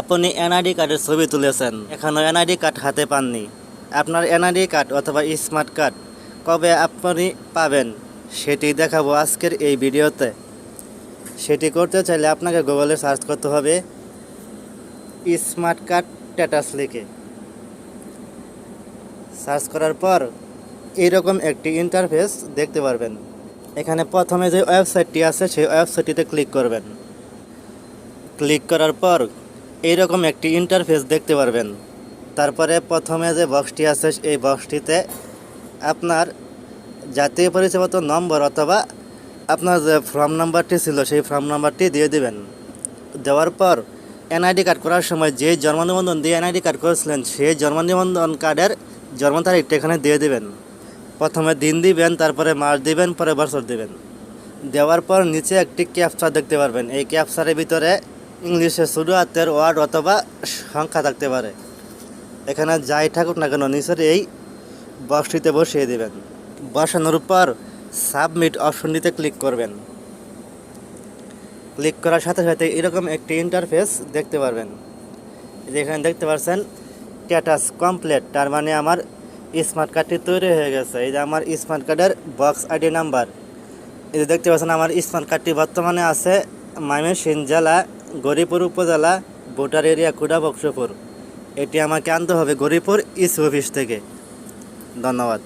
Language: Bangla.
আপনি এনআইডি কার্ডের ছবি তুলেছেন। এখনও এনআইডি কার্ড হাতে পাননি। আপনার এনআইডি কার্ড অথবা স্মার্ট কার্ড কবে আপনি পাবেন, সেটি দেখাবো আজকের এই ভিডিওতে। সেটি করতে চাইলে আপনাকে গুগলে সার্চ করতে হবে, স্মার্ট কার্ড স্ট্যাটাস লিখে। সার্চ করার পর এইরকম একটি ইন্টারফেস দেখতে পারবেন। এখানে প্রথমে যে ওয়েবসাইটটি আছে, সেই ওয়েবসাইটটিতে ক্লিক করবেন। ক্লিক করার পর এইরকম একটি ইন্টারফেস দেখতে পারবেন। তারপরে প্রথমে যে বক্সটি আছে, এই বক্সটিতে আপনার জাতীয় পরিচয়পত্র, নম্বর অথবা আপনার যে ফর্ম নাম্বারটি ছিল, সেই ফর্ম নাম্বারটি দিয়ে দিবেন। দেওয়ার পর এনআইডি কার্ড করার সময় যে জন্ম নিবন্ধন দিয়ে এনআইডি কার্ড করেছিলেন সেই জন্ম নিবন্ধন কার্ডের জন্ম তারিখটা এখানে দিয়ে দিবেন। প্রথমে দিন দিবেন, তারপরে মাস দিবেন, পরে বছর দিবেন। দেওয়ার পর নিচে একটি ক্যাপচার দেখতে পারবেন। এই ক্যাপচারের ভিতরে ইংলিশে শুরু হাতের ওয়ার্ড অথবা সংখ্যা থাকতে পারে। এখানে যাই থাকুক না কেন, নিচের এই বক্সটিতে বসিয়ে দেবেন। বসানোর পর সাবমিট অপশনটিতে ক্লিক করবেন। ক্লিক করার সাথে সাথে এরকম একটি ইন্টারফেস দেখতে পারবেন। এই যে এখানে দেখতে পাচ্ছেন স্ট্যাটাস কমপ্লিট তার মানে আমার স্মার্ট কার্ডটি তৈরি হয়ে গেছে। এই যে আমার স্মার্ট কার্ডের বক্স আইডি নাম্বার এই যে দেখতে পাচ্ছেন, আমার স্মার্ট কার্ডটি বর্তমানে আছে ময়মনসিংহ জেলা গরিপুর উপজেলা ভোটার এরিয়া কুড়া বক্সপুর। এটি আমাকে আনতে হবে গরিপুর ইস অফিস থেকে। ধন্যবাদ।